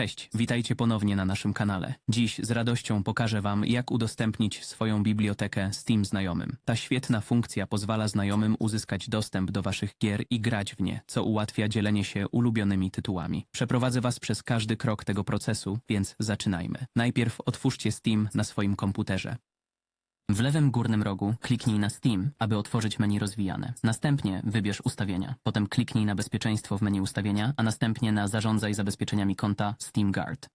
Cześć, witajcie ponownie na naszym kanale. Dziś z radością pokażę Wam, jak udostępnić swoją bibliotekę Steam znajomym. Ta świetna funkcja pozwala znajomym uzyskać dostęp do Waszych gier i grać w nie, co ułatwia dzielenie się ulubionymi tytułami. Przeprowadzę Was przez każdy krok tego procesu, więc zaczynajmy. Najpierw otwórzcie Steam na swoim komputerze. W lewym górnym rogu kliknij na Steam, aby otworzyć menu rozwijane. Następnie wybierz ustawienia. Potem kliknij na bezpieczeństwo w menu ustawienia, a następnie na zarządzaj zabezpieczeniami konta SteamGuard.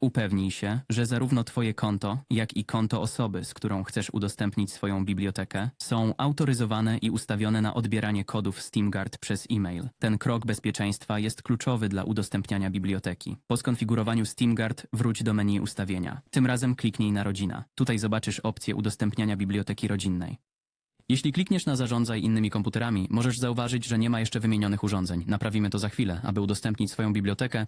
Upewnij się, że zarówno Twoje konto, jak i konto osoby, z którą chcesz udostępnić swoją bibliotekę, są autoryzowane i ustawione na odbieranie kodów SteamGuard przez e-mail. Ten krok bezpieczeństwa jest kluczowy dla udostępniania biblioteki. Po skonfigurowaniu SteamGuard wróć do menu ustawienia. Tym razem kliknij na Rodzina. Tutaj zobaczysz opcję udostępniania biblioteki rodzinnej. Jeśli klikniesz na zarządzaj innymi komputerami, możesz zauważyć, że nie ma jeszcze wymienionych urządzeń. Naprawimy to za chwilę, aby udostępnić swoją bibliotekę.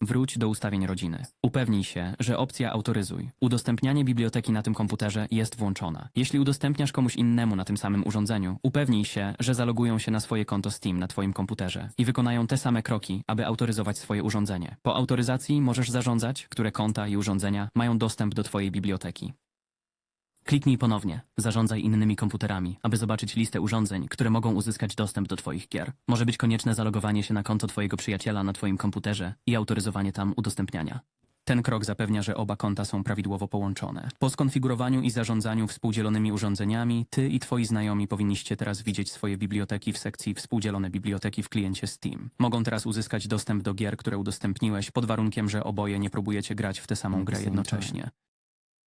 Wróć do ustawień rodziny. Upewnij się, że opcja autoryzuj. Udostępnianie biblioteki na tym komputerze jest włączona. Jeśli udostępniasz komuś innemu na tym samym urządzeniu, upewnij się, że zalogują się na swoje konto Steam na Twoim komputerze i wykonają te same kroki, aby autoryzować swoje urządzenie. Po autoryzacji możesz zarządzać, które konta i urządzenia mają dostęp do Twojej biblioteki. Kliknij ponownie. Zarządzaj innymi komputerami, aby zobaczyć listę urządzeń, które mogą uzyskać dostęp do Twoich gier. Może być konieczne zalogowanie się na konto Twojego przyjaciela na Twoim komputerze i autoryzowanie tam udostępniania. Ten krok zapewnia, że oba konta są prawidłowo połączone. Po skonfigurowaniu i zarządzaniu współdzielonymi urządzeniami, Ty i Twoi znajomi powinniście teraz widzieć swoje biblioteki w sekcji Współdzielone biblioteki w kliencie Steam. Mogą teraz uzyskać dostęp do gier, które udostępniłeś, pod warunkiem, że oboje nie próbujecie grać w tę samą grę jednocześnie.